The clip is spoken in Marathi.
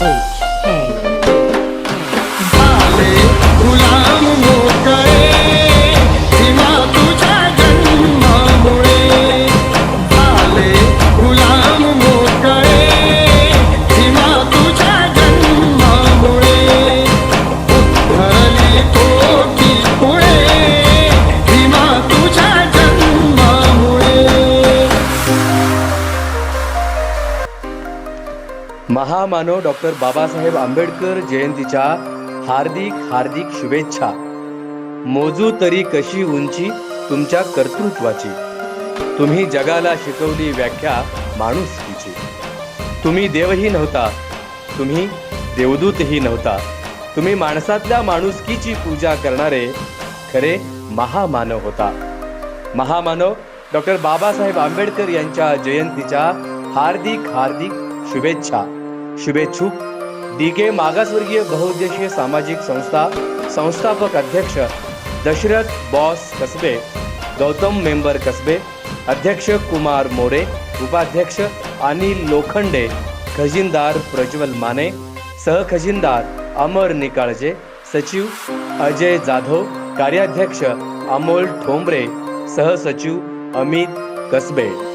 はい महामानव डॉक्टर बाबासाहेब आंबेडकर जयंतीच्या हार्दिक हार्दिक शुभेच्छा. मोजू तरी कशी उंची तुमच्या कर्तृत्वाची? तुम्ही जगाला शिकवली व्याख्या माणुसकीची. तुम्ही देवही नव्हता तुम्ही देवदूतही नव्हता. तुम्ही माणसातल्या माणुसकीची पूजा करणारे खरे महामानव होता. महामानव डॉक्टर बाबासाहेब आंबेडकर यांच्या जयंतीच्या हार्दिक हार्दिक शुभेच्छा. शुभेच्छुक. डी के मागासवर्गीय बहुउद्देशीय सामाजिक संस्था संस्थापक अध्यक्ष दशरथ बॉस कसबे गौतम मेंबर कसबे अध्यक्ष कुमार मोरे उपाध्यक्ष अनिल लोखंडे खजिनदार प्रज्वल माने सहखजिनदार अमर निकाळजे सचिव अजय जाधव कार्याध्यक्ष अमोल ठोंबरे सहसचिव अमित कसबे.